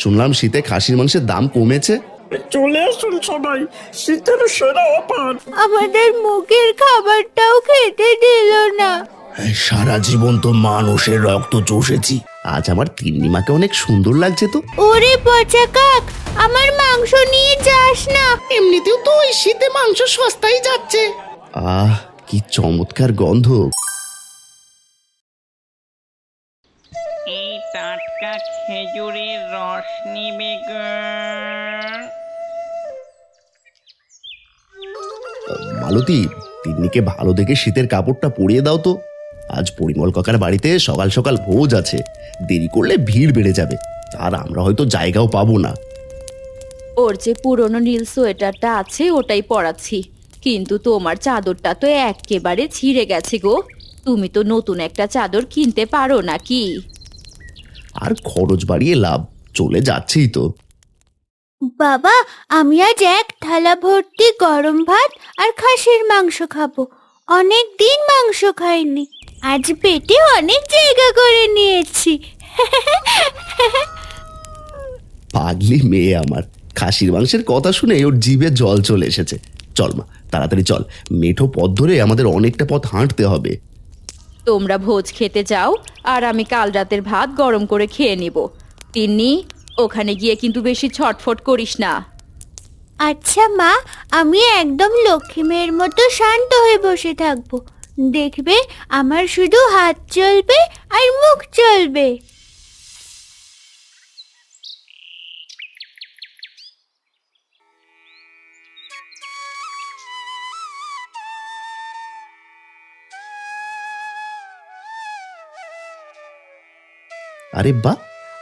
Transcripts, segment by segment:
শুনলাম শীতে খাসির মাংসের দাম কমেছে। চলে আসুন সবাই শীতের সেরা অফার। আমাদের মুখের খাবারটাও খেতে দিল না। সারা জীবন তো মানুষের রক্ত চষেছি। আজ আমার তিন্নিমাকে অনেক সুন্দর লাগছে তো। ওরে পচা কাক আমার মাংস নিয়ে যাস না। এমনিতেও তো ওই শীতে মাংস সস্তায় যাচ্ছে। আহ কি চমৎকার গন্ধ। খেজুরের রস নিবে মালতী তিন্নিকে ভালো দেখে শীতের কাপড়টা পরিয়ে দাও তো। আজ পরিমল কাকার বাড়িতে সকাল সকাল ভোজ আছে। দেরি করলে ভিড় বেড়ে যাবে। আর আমরা হয়তো জায়গাও পাবো না। ওর যে পুরনো নীল সোয়েটারটা আছে ওটাই পরাচ্ছি। কিন্তু তোমার চাদরটা তো একেবারে ছিঁড়ে গেছে গো। তুমি তো নতুন একটা চাদর কিনতে পারো নাকি? আর খরচ বাড়িয়ে লাভ চলে যাচ্ছেই তো। বাবা আমি আজ এক থালা ভর্তি গরম ভাত আর খাসির মাংস খাব। অনেক দিন মাংস খাইনি। আজ পেটে অনেক জায়গা করে নিয়েছি। পাগলি মেয়ে আমার। খাসির মাংসের কথা শুনে ওর জিভে জল চলে এসেছে। চল মা তাড়াতাড়ি চল। মেঠো পথ ধরে আমাদের অনেকটা পথ হাঁটতে হবে। তোমরা ভোজ খেতে যাও, আর আমি কাল রাতের ভাত গরম করে খেয়ে নিব। তিন্নি, ওখানে গিয়ে কিন্তু বেশি ছটফট করিস না। আচ্ছা মা, আমি একদম লক্ষ্মী মেয়ের মতো শান্ত হয়ে বসে থাকব। দেখবে আমার শুধু হাত চলবে আর মুখ চলবে। আরে বাহ,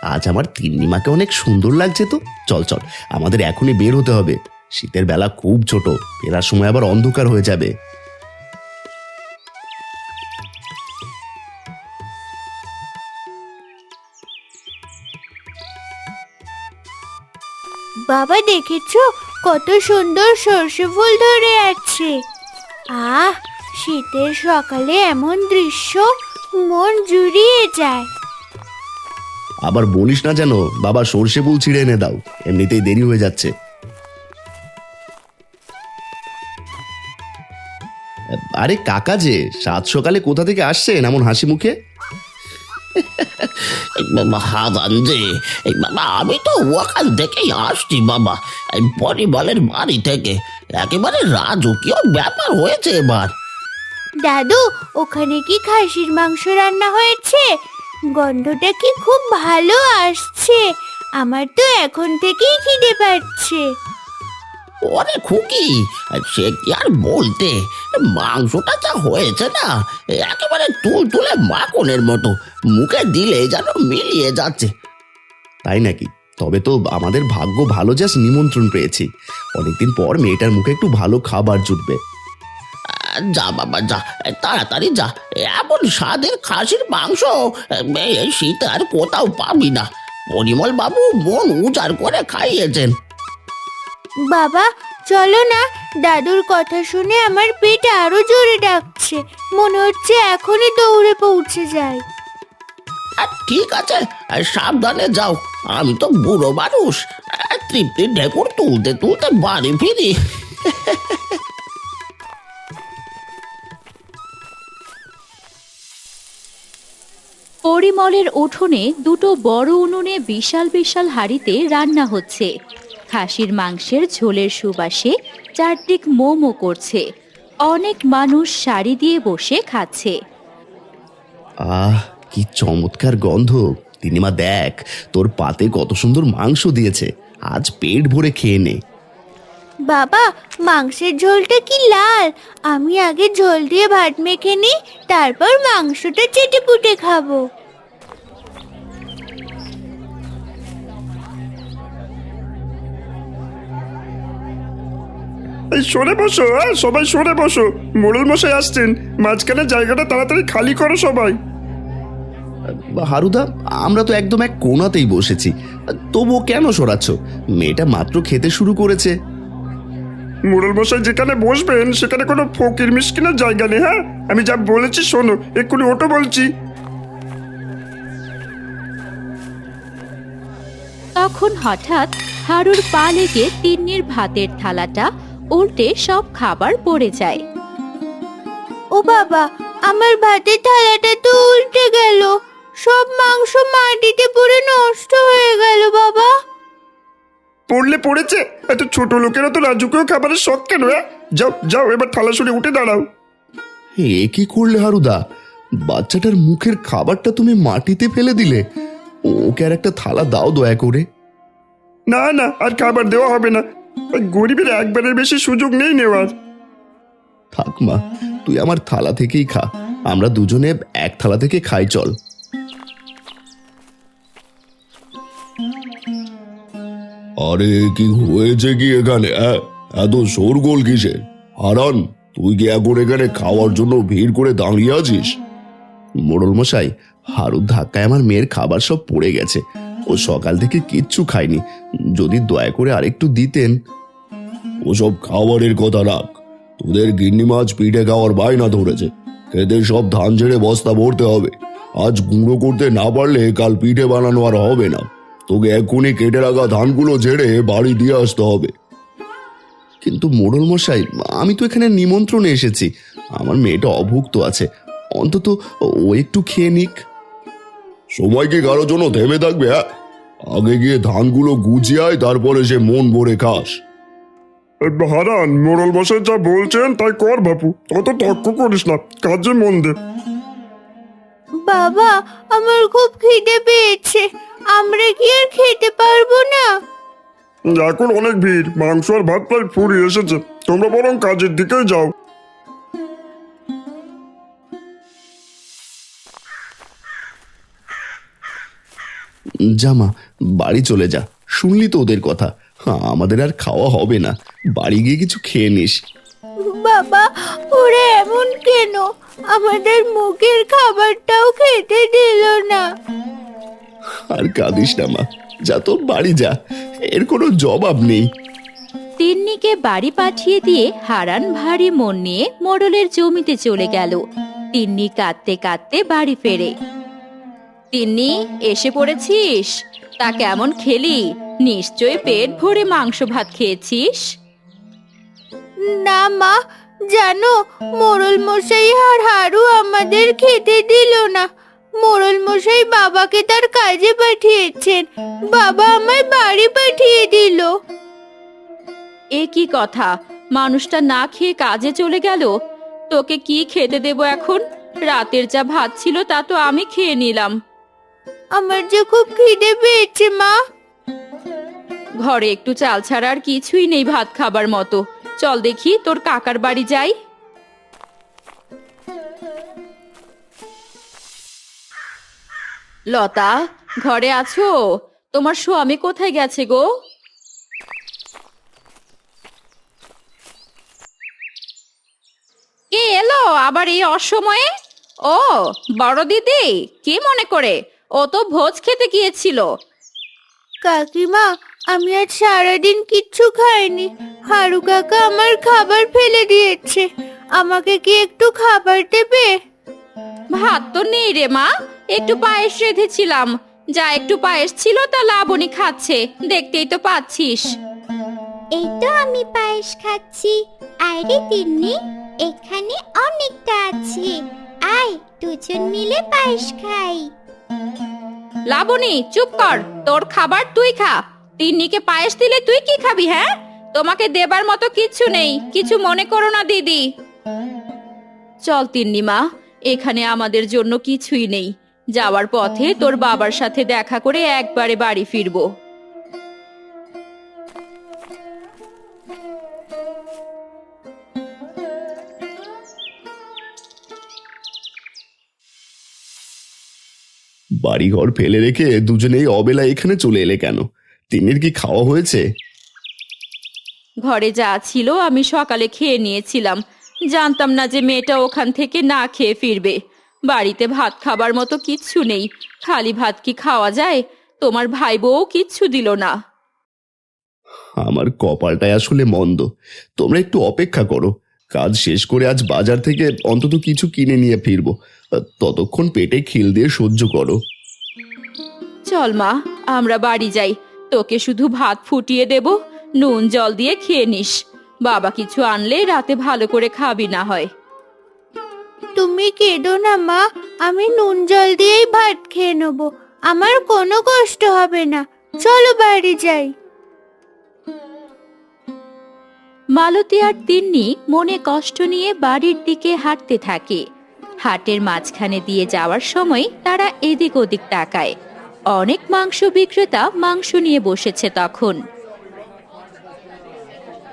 আজ আমার তিন্নিমাকে অনেক সুন্দর লাগছে তো। চল চল, আমাদের এখনই বের হতে হবে। শীতের বেলা খুব ছোট, ফেরার সময় আবার অন্ধকার হয়ে যাবে। বাবা, দেখেছ? কত সুন্দর সর্ষে ফুল ধরে আছে। আহ, শীতের সকালে এমন দৃশ্য মন জুড়িয়ে যায়। আবার বলিস না যেন বাবা সর্ষে ফুল ছিঁড়ে এনে দাও এমনিতেই দেরি হয়ে যাচ্ছে। আরে কাকা যে সাত সকালে কোথা থেকে আসছেন এমন হাসি মুখে? বাবা হাজান যে বাবা আমি তো ওখান থেকেই আসছি বাবা এই পরিমলের বাড়ি থেকে। একেবারে রাজকীয় ব্যাপার হয়েছে এবার। দাদু ওখানে কি খাসির মাংস রান্না হয়েছে? গন্ধটা কি খুব ভালো আসছে। আমার তো এখন থেকেই খিদে পাচ্ছে। ওরে খুকি, সে কি আর বলতে? মাংসটা যা হয়েছে না, একেবারে তুল তুলে মাখনের মতো, মুখে দিলে যেন মিলিয়ে যাচ্ছে। তাই নাকি? তবে তো আমাদের ভাগ্য ভালো যাস নিমন্ত্রণ পেয়েছি। অনেকদিন পর মেয়েটার মুখে একটু ভালো খাবার জুটবে। যা বাবা যা। তাড়াতাড়ি যা। এমন স্বাদের খাসির মাংস এই শীতে আর কোথাও পাবি না। পরিমল বাবু মন উজাড় করে খাইয়েছেন। বাবা চলো না। দাদুর কথা শুনে আমার পেট আরও জোরে ডাকছে। মনে হচ্ছে এখনই দৌড়ে পৌঁছে যায় আর ঠিক আছে। আর সাবধানে যাও। আমি তো বুড়ো মানুষ। তৃপ্তির ঢেকুর তুলতে তুলতে বাড়ি ফিরি। পরিমলের উঠোনে দুটো বড় উনুনে বিশাল বিশাল হাঁড়িতে রান্না হচ্ছে। খাসির মাংসের ঝোলের সুবাসে চারদিক মোমো করছে। অনেক মানুষ শাড়ি দিয়ে বসে খাচ্ছে। আহ কি চমৎকার গন্ধ। তিনিমা দেখ তোর পাতে কত সুন্দর মাংস দিয়েছে। আজ পেট ভরে খেয়ে নে। বাবা মাংসের ঝোলটা কি লাল? আমি আগে ঝোল দিয়ে ভাত মেখে নিই তারপর মাংসটা চেটে পুটে খাব। সরে বসো হ্যাঁ সবাই সরে বসো। মোড়ল মশাই আসছেন। মাঝখানে জায়গাটা তাড়াতাড়ি খালি করো সবাই। হারুদা আমরা তো একদম এক কোনাতেই বসেছি। তবুও কেন সরাচ্ছ? মেয়েটা মাত্র খেতে শুরু করেছে। মোড়ল মশাই যেখানে বসবেন সেখানে কোনো ফকির মিসকিনের জায়গা নেই হ্যাঁ? আমি যা বলেছি শোনো এক্ষুনি ওটো বলছি। তখন হঠাৎ হারুর পা লেগে তিন্নির ভাতের থালাটা উল্টে সব খাবার পড়ে যায়। ও বাবা আমার ভাতের থালাটা তো উল্টে গেল। সব মাংস মাটিতে পড়ে নষ্ট হয়ে গেল বাবা। পড়লে পড়েছে? এত ছোট লোকেরা তো রাজুকেও খাবারের শখ কেন হ্যাঁ? যাও যাও এবার থালা সরে উঠে দাঁড়াও। এ কি করলে হারুদা? বাচ্চাটার মুখের খাবারটা তুমি মাটিতে ফেলে দিলে। ওকে আর একটা থালা দাও দয়া করে। না না আর খাবার দেওয়া হবে না। গরিবের একবারের বেশি সুযোগ নেই নেওয়ার। থাক মা তুই আমার থালা থেকেই খা। আমরা দুজনে এক থালা থেকে খাই চল। আরে কি হয়েছে কি এখানে অ্যাঁ? এত শোরগোল কিসের হারান তুই কি এখন এখানে খাওয়ার জন্য ভিড় করে দাঁড়িয়ে আছিস? মোড়ল মশাই হারুর ধাক্কায় আমার মেয়ের খাবার সব পড়ে গেছে। ও সকাল থেকে কিচ্ছু খায়নি। যদি দয়া করে আরেকটু দিতেন। ওসব খাবারের কথা রাখ। তোদের গিন্নি মাছ পিঠে খাওয়ার বায়না ধরেছে। খেতে সব ধান ঝেড়ে বস্তা ভরতে হবে। আজ গুঁড়ো করতে না পারলে কাল পিঠে বানানো আর হবে না। তোকে এক্ষুনি কেটে রাখা ধানগুলো ঝেড়ে বাড়ি দিয়ে আসতে হবে। কিন্তু মোড়ল মশাই, আমি তো এখানে নিমন্ত্রণে এসেছি। আমার মেয়েটা অভুক্ত আছে। অন্তত ও একটু খেয়ে নিক। সময় কি কারোর জন্য থেমে থাকবে হ্যাঁ? আগে গিয়ে ধানগুলো গুছিয়ে আয় তারপরে সে মন ভরে খাস। এ, হারান মোড়ল বসে যা বলছেন তাই কর বাপু অত তর্ক করিস না কাজে মন দে। বাবা আমার খুব খিদে পেয়েছে আমরা কি আর খেতে পারব না? এখন অনেক ভিড় মাংস আর ভাত প্রায় ফুরিয়ে এসেছে তোমরা বরং কাজের দিকে যাও। জামা বাড়ি চলে যা। শুনলি তো ওদের কথা। হ্যাঁ, আমাদের আর খাওয়া হবে না। বাড়ি গিয়ে কিছু খেয়ে নিস। বাবা ওরা এমন কেন? আমাদের মুখের খাবারটাও খেতে দিল না। আর কাঁদিস না মা। যা তোর বাড়ি যা। এর কোনো জবাব নেই। তিন্নিকে বাড়ি পাঠিয়ে দিয়ে হারান ভারী মন নিয়ে মোড়লের জমিতে চলে গেল। তিন্নি কাঁদতে কাঁদতে বাড়ি ফেরে। তিন্নি এসে পড়েছিস? তা কেমন খেলি? নিশ্চয় পেট ভরে মাংস ভাত খেয়েছিস? না মা জানো মোড়ল মশাই আর হারু আমাদের খেতে দিল না। মোড়ল মশাই বাবাকে তার কাজে পাঠিয়েছেন। বাবা আমায় বাড়ি পাঠিয়ে দিল। এ কি কথা? মানুষটা না খেয়ে কাজে চলে গেল? তোকে কি খেতে দেব এখন? রাতের যা ভাত ছিল তা তো আমি খেয়ে নিলাম। আমার যে খুব খিদে পেয়েছে, মা। ঘরে একটু চাল ছাড়া আর কিছুই নেই ভাত খাবার মতো। চল দেখি তোর কাকার বাড়ি যাই। লতা, ঘরে আছো? তোমার স্বামী কোথায় গেছে গো? কে এলো আবার এই অসময়ে? ও বড় দিদি কি মনে করে? ও তো ভোজ খেতে গিয়েছিল। কাকিমা আমি আজ সারাদিন কিচ্ছু খাইনি। হারু কাকা আমার খাবার ফেলে দিয়েছে। আমাকে কি একটু খাবার দেবে? ভাত তো নেই রে মা একটু পায়েস রেঁধেছিলাম। যা একটু পায়েস ছিল তা লাবণী খাচ্ছে দেখতেই তো পাচ্ছিস। এই তো আমি পায়েস খাচ্ছি। আরে তিন্নি এখানে অনেকটা আছে। আয় দুজন মিলে পায়েস খাই। লাবণী, চুপ কর। তোর খাবার তুই খা। তিন্নিকে পায়েস দিলে তুই কি খাবি হ্যাঁ? তোমাকে দেবার মতো কিচ্ছু নেই। কিছু মনে করো না, দিদি। চল তিন্নি মা এখানে আমাদের জন্য কিছুই নেই। যাওয়ার পথে তোর বাবার সাথে দেখা করে একবারে বাড়ি ফিরবো। বাড়িঘর ফেলে রেখে দুজনেই অবেলা এখানে চলে এলে কেন? তিনের কি খাওয়া হয়েছে? ঘরে যা ছিল আমি সকালে খেয়ে নিয়েছিলাম। জানতাম না যে মেয়েটা ওখান থেকে না খেয়ে ফিরবে। বাড়িতে ভাত খাবার মতো কিচ্ছু নেই। খালি ভাত কি খাওয়া যায়? তোমার ভাই বউ কিচ্ছু দিল না। আমার কপালটাই আসলে মন্দ। তোমরা একটু অপেক্ষা করো। কাজ শেষ করে আজ বাজার থেকে অন্তত কিছু কিনে নিয়ে ফিরবো। ততক্ষণ পেটে খিল দিয়ে সহ্য করো। চল মা আমরা বাড়ি যাই। তোকে শুধু ভাত ফুটিয়ে দেব নুন জল দিয়ে খেয়ে নিস। বাবা কিছু আনলে রাতে ভালো করে খাবি না হয়। তুমি কেঁদো না মা আমি নুন জল দিয়েই ভাত খেয়ে নেব। আমার কোনো কষ্ট হবে না। চলো বাড়ি যাই। মালতী আর তিন্নি মনে কষ্ট নিয়ে বাড়ির দিকে হাঁটতে থাকে। হাটের মাঝখানে দিয়ে যাওয়ার সময় তারা এদিক ওদিক তাকায়। অনেক মাংস বিক্রেতা মাংস নিয়ে বসেছে তখন।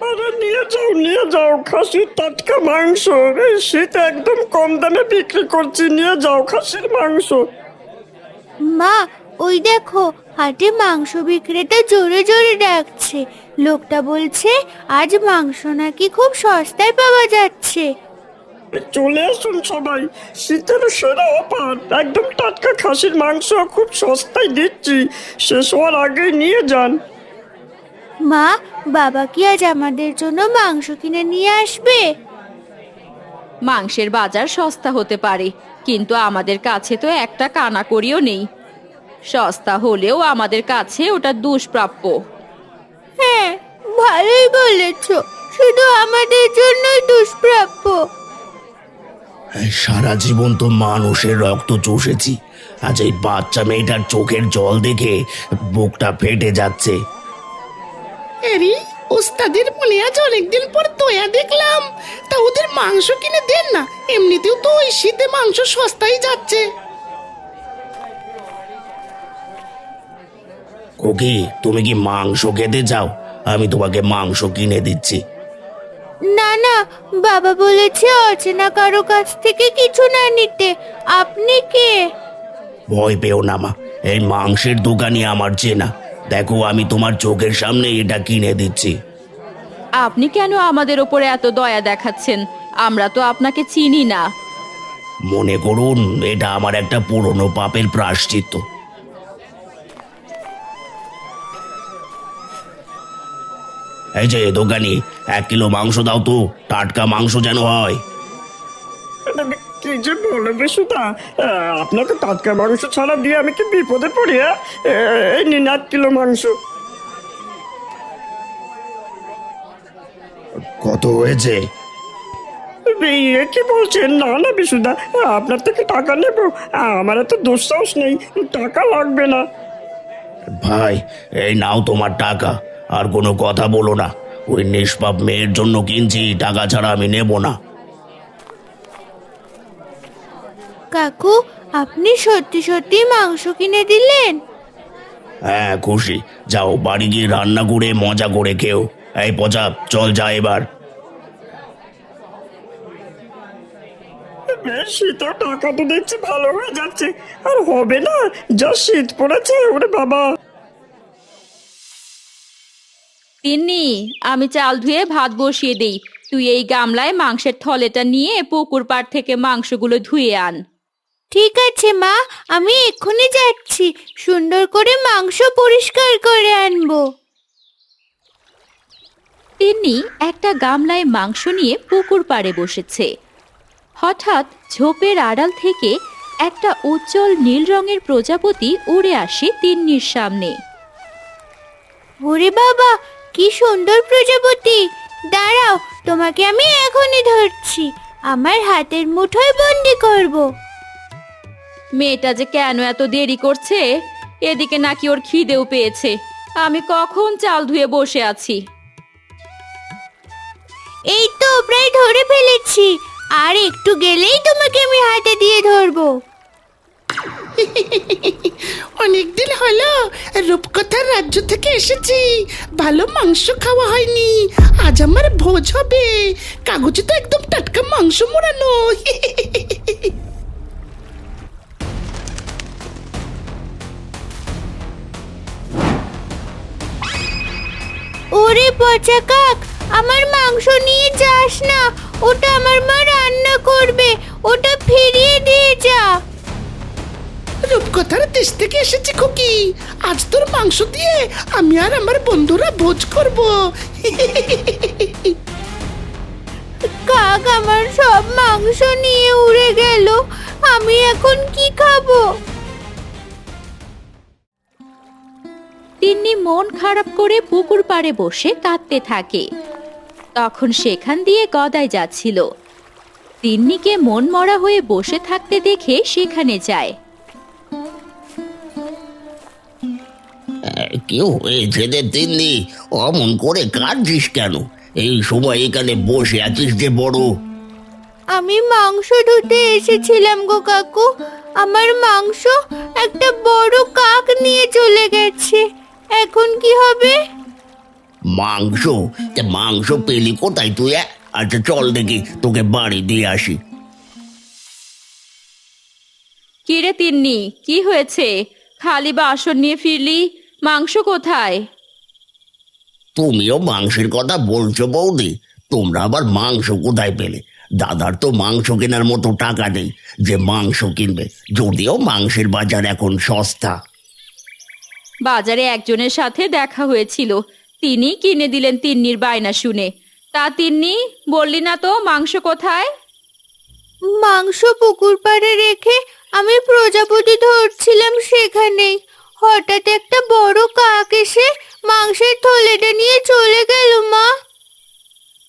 আরে নিয়ে যাও নিয়ে যাও খাসির টাটকা মাংস। এই শীত একদম কম দামে বিক্রি করছি নিয়ে যাও খাসির মাংস। মা ওই দেখো হাটে মাংস বিক্রেতা জোরে জোরে ডাকছে। লোকটা বলছে আজ মাংস নাকি খুব সস্তায় পাওয়া যাচ্ছে। চলে আসুন সবাই। শীতের সেরা অফার। একদম টাটকা খাসির মাংস খুব সস্তায় দিচ্ছি। শেষ হওয়ার আগেই নিয়ে যান। মা বাবা কি আজ আমাদের জন্য মাংস কিনে নিয়ে আসবে? মাংসের বাজার সস্তা হতে পারে কিন্তু আমাদের কাছে তো একটা কানা করিও নেই। সস্তা হলেও আমাদের কাছে ওটা দুষ্প্রাপ্য। হ্যাঁ ভালোই বলেছ। শুধু আমাদের জন্যই দুষ্প্রাপ্য। সারা জীবন তো মানুষের রক্ত চষেছি। আজ এই বাচ্চা মেয়েটার চোখের জল দেখে বুকটা ফেটে যাচ্ছে। এরি ওস্তাদের মনে আজ অনেকদিন পর দয়া দেখলাম। তা ওদের মাংস কিনে দেন না এমনিতেও তো ওই শীতে মাংস সস্তায় যাচ্ছে। কোকি তুমি কি মাংস খেতে চাও? আমি তোমাকে মাংস কিনে দিচ্ছি। না না বাবা বলেছে অচেনা কারও কাছ থেকে কিছু না নিতে। আপনি কে? ভয় পেও না মা। এই মাংসের দোকানই আমার চেনা। দেখো আমি তোমার চোখের সামনে এটা কিনে দিচ্ছি। আপনি কেন আমাদের ওপরে এত দয়া দেখাচ্ছেন? আমরা তো আপনাকে চিনি না। মনে করুন এটা আমার একটা পুরনো পাপের প্রায়শ্চিত্ত। এই যে দোকানি এক কিলো মাংস দাও তো টাটকা মাংস যেন হয়। কি যে বলে বিশুদা? আপনাকে টাটকা মাংস ছাড়া দিয়ে আমি কি বিপদে পড়ি হ্যাঁ? এই নিন এক কিলো মাংস। কত হয়েছে? এ কি বলছেন? না না বিশুদা আপনার থেকে টাকা নেব। আমার এত দুঃসাহস নেই টাকা লাগবে না। ভাই এই নাও তোমার টাকা। আর কোনো কথা বলো না। ওই নিষ্পাপ মেয়ের জন্য কিনছি টাকা ছাড়া আমি নেব না। কাকু আপনি সত্যি সত্যি মাংস কিনে দিলেন? হ্যাঁ খুশি। যাও বাড়ি গিয়ে রান্না করে মজা করে খেও। এই পচা চল যা এবার। বেশ শীতেও টাকা তো দেখছি ভালো হয়ে যাচ্ছে। আর হবে না যা শীত পড়েছে ওরে বাবা। তিন্নি আমি চাল ধুয়ে ভাত বসিয়ে দেই। তুই এই গামলায় মাংসের থলেটা নিয়ে পুকুর পাড় থেকে মাংসগুলো ধুয়ে আন। ঠিক আছে মা। আমি এক্ষুনি যাচ্ছি। সুন্দর করে মাংস পরিষ্কার করে আনব। তিন্নি একটা গামলায় মাংস নিয়ে পুকুর পাড়ে বসেছে। হঠাৎ ঝোপের আড়াল থেকে একটা উজ্জ্বল নীল রঙের প্রজাপতি উড়ে আসে তিন্নির সামনে। ওরে বাবা কি সুন্দর প্রজাপতি। দাঁড়াও তোমাকে আমি এখনই ধরছি। আমার হাতের মুঠোয় বন্দি করব। মেয়েটা যে কেন এত দেরি করছে? এদিকে নাকি ওর খিদেও পেয়েছে। আমি কখন চাল ধুয়ে বসে আছি? এই তো প্রায় ধরে ফেলেছি। আর একটু গেলেই তোমাকে আমি হাতে দিয়ে ধরবো। অনেকদিন হলো রূপকথার রাজ্য থেকে এসেছি। ভালো মাংস খাওয়া হয়নি। আজ আমার ভোজ হবে। কাগজে তো একদম টাটকা মাংস মোড়ানো। ওরে পচা কাক, আমার মাংস নিয়ে যাস না। ওটা আমার মা রান্না করবে। ওটা ফিরিয়ে দিয়ে যা। রূপকথার দেশ থেকে এসেছি খুকি। আজ তোর মাংস দিয়ে আমি আর আমার বন্ধুরা ভোজ করব। কাক আমার সব মাংস নিয়ে উড়ে গেল, আমি এখন কি খাব? তিন্নি মন খারাপ করে পুকুর পাড়ে বসে কাঁদতে থাকে। তখন সেখান দিয়ে গদায় যাচ্ছিল। তিন্নিকে মন মরা হয়ে বসে থাকতে দেখে সেখানে যায়। কি হয়েছে রে তিন্নি অমন করে কাঁদছিস কেন? এই সময় এখানে বসে আছিস যে বড়। আমি মাংস ধুতে এসেছিলাম গো কাকু। আমার মাংস একটা বড় কাক নিয়ে চলে গেছে। এখন কি হবে? মাংস? তা মাংস পেলি কোথায় তুই? আচ্ছা চল দেখি তোকে বাড়ি দিয়ে আসি। কিরে তিন্নি কি হয়েছে? খালি বাসন নিয়ে ফিরলি? মাংস কোথায়? তুমিও মাংসের কথা বলছো বৌদি তোমরা আবার মাংস কোথায় পেলে? দাদার তো মাংস কেনার মতো টাকা নেই যে মাংস কিনবে যদিও মাংসের বাজার এখন সস্তা। বাজারে একজনের সাথে দেখা হয়েছিল তিনি কিনে দিলেন তিন্নির বায়না শুনে। তা তিন্নি বললি না তো মাংস কোথায়? মাংস পুকুর পাড়ে রেখে আমি প্রজাপতি ধরছিলাম সেখানেই। হঠাৎ একটা বড় কাক এসে মাংসের থলেটা নিয়ে চলে গেল, মা।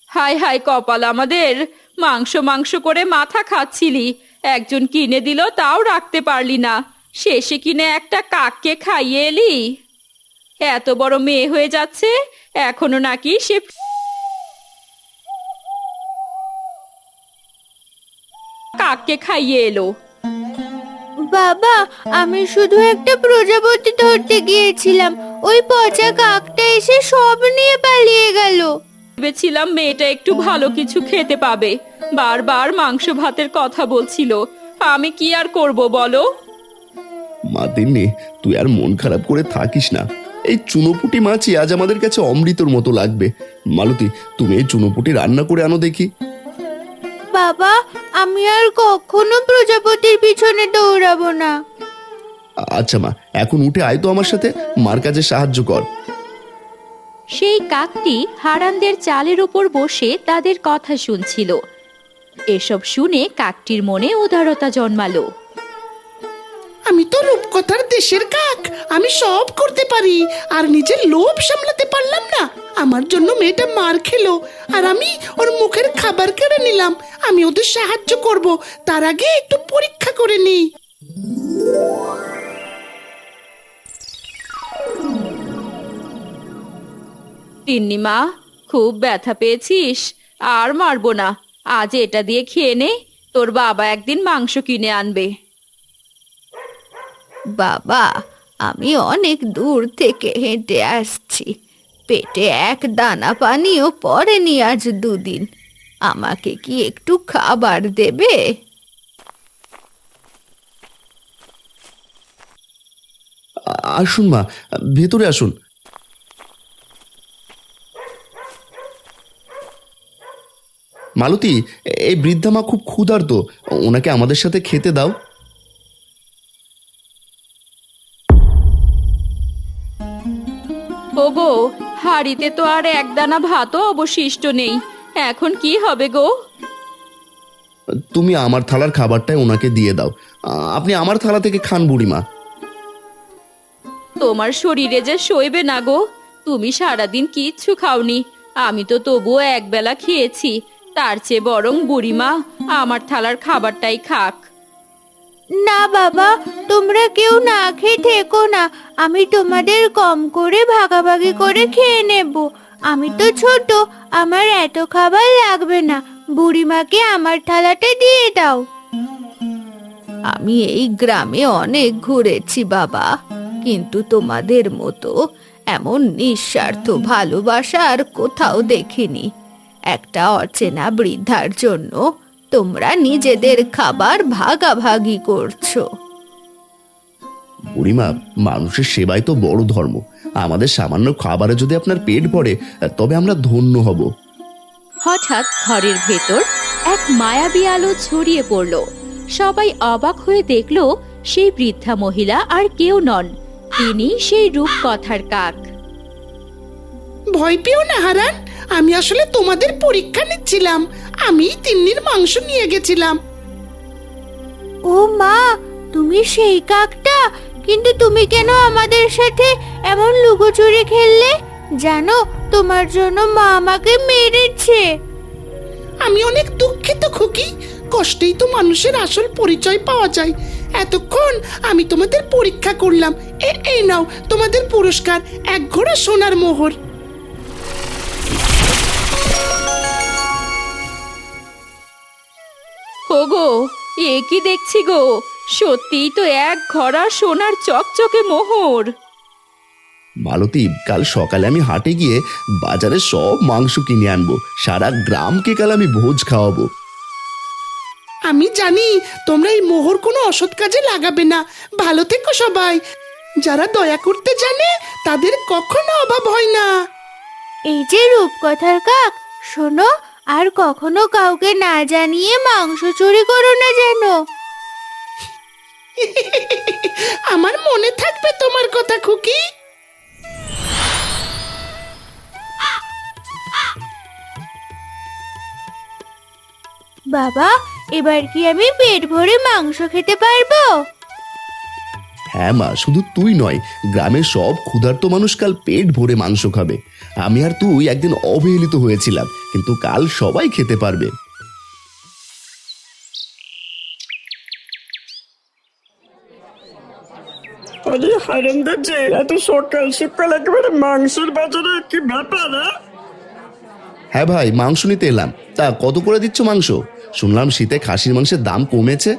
হাই হাই কপাল আমাদের। মাংস মাংস করে মাথা খাচ্ছিলি। একজন কিনে দিল, তাও রাখতে পারলি না। শেষে কিনে একটা কাককে খাইয়ে এলি। এত বড় মেয়ে হয়ে যাচ্ছে, এখনও নাকি সে কাককে খাইয়ে এলো। বাবা আমি শুধু একটা প্রজাপতি ধরতে গিয়েছিলাম। ওই পচা কাকটা এসে সব নিয়ে পালিয়ে গেল। ভেবেছিলাম মেয়েটা একটু ভালো কিছু খেতে পাবে। বারবার মাংস ভাতের কথা বলছিল। আমি কি আর করব বলো? মা তিন্নি তুই আর মন খারাপ করে থাকিস না। এই চুনোপুটি মাছই আজ আমাদের কাছে অমৃতর মতো লাগবে। মালতী তুমি এই চুনোপুটি রান্না করে আনো দেখি। বাবা আমি আর কখনো প্রজাপতির পিছনে দৌড়াবো না। আচ্ছা মা এখন উঠে আয় তো আমার সাথে মার কাজে সাহায্য কর। সেই কাকটি হারানদের চালের উপর বসে তাদের কথা শুনছিল। এসব শুনে কাকটির মনে উদারতা জন্মালো। আমি তো রূপকথার দেশের কাক। আমি সব করতে পারি, আর নিজের লোভ সামলাতে পারলাম না। আমার জন্য মেয়েটা মার খেলো, আর আমি ওর মুখের খাবার কেড়ে নিলাম। আমি ওদের সাহায্য করব, তার আগে একটু পরীক্ষা করে নিই। তিন্নিমা খুব ব্যথা পেয়েছিস? আর মারবো না। আজ এটা দিয়ে খেয়ে নে। তোর বাবা একদিন মাংস কিনে আনবে। বাবা, আমি অনেক দূর থেকে হেঁটে আসছি। পেটে এক দানা পানিও পড়েনি আজ দুদিন। আমাকে কি একটু খাবার দেবে? আসুন মা, ভেতরে আসুন। মালতী, এই বৃদ্ধা মা খুব ক্ষুধার্ত। ওনাকে আমাদের সাথে খেতে দাও। হাড়িতে তো আর একদানা ভাতও অবশিষ্ট নেই। এখন কি হবে গো? তুমি আমার থালার খাবারটাই ওনাকে দিয়ে দাও। আ- আপনি আমার থালা থেকে খান বুড়িমা। তোমার শরীরে যে সইবে না গো তুমি সারাদিন কিচ্ছু খাওনি। আমি তো তবুও একবেলা খেয়েছি। তার চেয়ে বরং বুড়িমা আমার থালার খাবারটাই খাক। না বাবা, তোমরা কেউ না খেয়ে থেকো না। আমি তোমাদের কম করে ভাগাভাগি করে খেয়ে নেব। আমি তো ছোট, আমার এত খাবার লাগবে না। বুড়িমাকে আমার থালাটা দিয়ে দাও। আমি এই গ্রামে অনেক ঘুরেছি বাবা, কিন্তু তোমাদের মতো এমন নিঃস্বার্থ ভালোবাসা আর কোথাও দেখিনি। একটা অচেনা বৃদ্ধার জন্য তোমরা নিজেদের খাবার ভাগাভাগি করছ। বুড়িমা মানুষের সেবাই তো বড় ধর্ম। আমাদের সামান্য খাবারে যদি আপনার পেট ভরে তবে আমরা ধন্য হব। হঠাৎ ঘরের ভেতর এক মায়াবী আলো ছড়িয়ে পড়ল। সবাই অবাক হয়ে দেখল সেই বৃদ্ধা মহিলা আর কেউ নন। তিনি সেই রূপকথার কাক। ভয় পেও না হারান। আমি আসলে তোমাদের পরীক্ষা নিচ্ছিলাম। আমি তিন্নির মাংস নিয়ে গেছিলাম। ও মা তুমি সেই কাকটা? কিন্তু তুমি কেন আমাদের সাথে এমন লুকোচুরি খেললে? জানো তোমার জন্য মা আমাকে মেরেছে। আমি অনেক দুঃখিত খুকি। কষ্টেই তো মানুষের আসল পরিচয় পাওয়া যায়। এতক্ষণ আমি তোমাদের পরীক্ষা করলাম। এ এই নাও তোমাদের পুরস্কার এক ঘোড়া সোনার মোহর। ওগো এ কি দেখছি গো? সত্যিই তো এক ঘরা সোনার চকচকে মোহর। মালতী কাল সকালে আমি হাটে গিয়ে বাজারে সব মাংস কিনে আনব। সারা গ্রামকে কাল আমি ভোজ খাওয়াবো। আমি জানি তোমরা এই মোহর কোনো অসৎ কাজে লাগাবে না। ভালো থেকো সবাই। যারা দয়া করতে জানে তাদের কখনো অভাব হয় না। এই যে রূপকথার কাক শোনো আর কখনো কাউকে না জানিয়ে মাংস চুরি করো না যেন। আমার মনে থাকবে তোমার কথা খুকি। বাবা এবার কি আমি পেট ভরে মাংস খেতে পারব? হ্যাঁ মা শুধু তুই নয় গ্রামের সব ক্ষুধার্ত মানুষ কাল পেট ভরে মাংস খাবে। আমি আর তুই একদিন অবহেলিত হয়েছিলাম কিন্তু কাল সবাই খেতে পারবে। আরে হারামদার যে এত সকাল সকাল একেবারে মাংসের বাজারে কি ব্যাপার হ্যাঁ? হ্যাঁ ভাই মাংস নিতে এলাম। তা কত করে দিচ্ছ মাংস? শুনলাম শীতে খাসির মাংসের দাম কমেছে।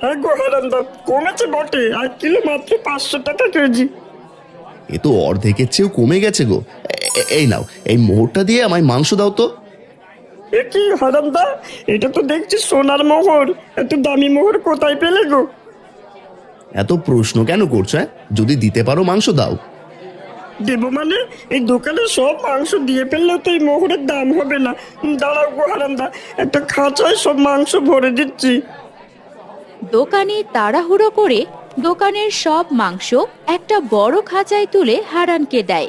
হ্যাঁ গো হারামদা কমেছে বটে। এক কিলো মাত্র পাঁচশো টাকা কেজি। এ তো অর্ধেকের চেয়েও কমে গেছে গো। এ- এই নাও এই মোহরটা দিয়ে আমায় মাংস দাও তো। এ কি হারামদা? এটা তো দেখছি সোনার মোহর। এত দামি মোহর কোথায় পেলে গো? এত প্রশ্ন কেন করছ হ্যাঁ? যদি দিতে পারো মাংস দাও। দেবো মানে? এই দোকানে সব মাংস দিয়ে ফেললেও তো এই মোহরের দাম হবে না। দাঁড়াও গো হারামদা একটা খাঁচায় সব মাংস ভরে দিচ্ছি। দোকানি তাড়াহুড়ো করে দোকানের সব মাংস একটা বড় খাঁচায় তুলে হারানকে দেয়।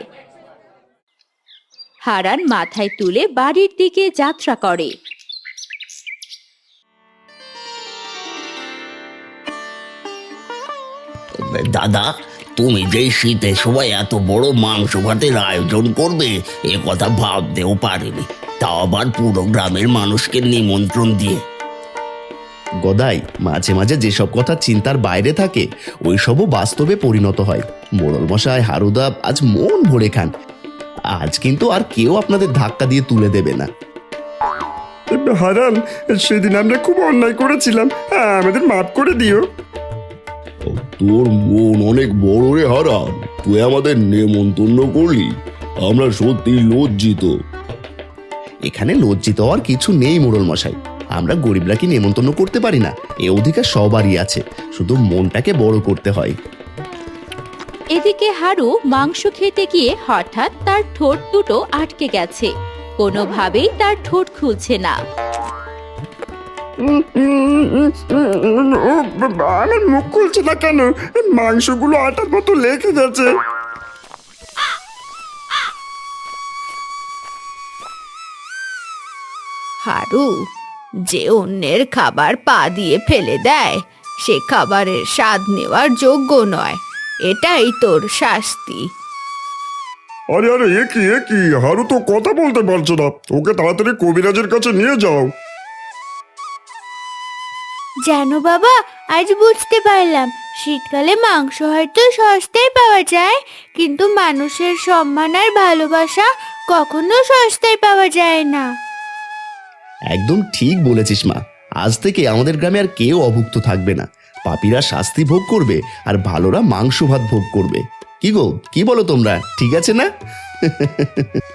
হারান মাথায় তুলে বাড়ির দিকে যাত্রা করে। দাদা, তুমি যে শীতের সময় এত বড় মাংস ভাতের আয়োজন করবে, এ কথা ভাবতেও পারিনি। তাও আবার পুরো গ্রামের মানুষকে নিমন্ত্রণ দিয়ে। গদাই। মাঝে মাঝে যেসব কথা চিন্তার বাইরে থাকে ওই সবও বাস্তবে পরিণত হয়। মোড়ল মশাই হারুদা আজ মন ভরে খান। আজ কিন্তু আর কেউ আপনাদের ধাক্কা দিয়ে তুলে দেবে না। হারান সেদিন আমরা খুব অন্যায় করেছিলাম। হ্যাঁ, আমাদের মাফ করে দিও। তোর মন অনেক বড় রে হারান। তুই আমাদের নেমন্তন্ন করলি। আমরা সত্যি লজ্জিত। এখানে লজ্জিত হওয়ার কিছু নেই মোড়ল মশাই আমরা গরিবরা কি নেমন্তন্ন করতে পারি না। এ অধিকার সবারই আছে। শুধু মনটাকে বড় করতে হয়। এদিকে হারু মাংস খেতে গিয়ে হঠাৎ তার ঠোঁট দুটো আটকে গেছে। কোনোভাবেই তার ঠোঁট খুলছে না। আমার মুখ খুলছে না কেন? মাংসগুলো আটার মতো লেগে গেছে। হারু যে অন্যের খাবার পা দিয়ে ফেলে দেয় সে খাবারের স্বাদ নেওয়ার যোগ্য নয়। এটাই তোর শাস্তি। আরে আরে এ কি এ কি? হারু তো কথা বলতে পারছে না। ওকে তাড়াতাড়ি কবিরাজের কাছে নিয়ে যাও। জানো বাবা আজ বুঝতে পারলাম। শীতকালে মাংস হয়তো সস্তায় পাওয়া যায় কিন্তু মানুষের সম্মান আর ভালোবাসা কখনো সস্তায় পাওয়া যায় না। একদম ঠিক বলেছিস মা। আজ থেকে আমাদের গ্রামে আর কেউ অভুক্ত থাকবে না। পাপিরা শাস্তি ভোগ করবে আর ভালোরা মাংস ভাত ভোগ করবে। কি গো, কি বলো তোমরা, ঠিক আছে না?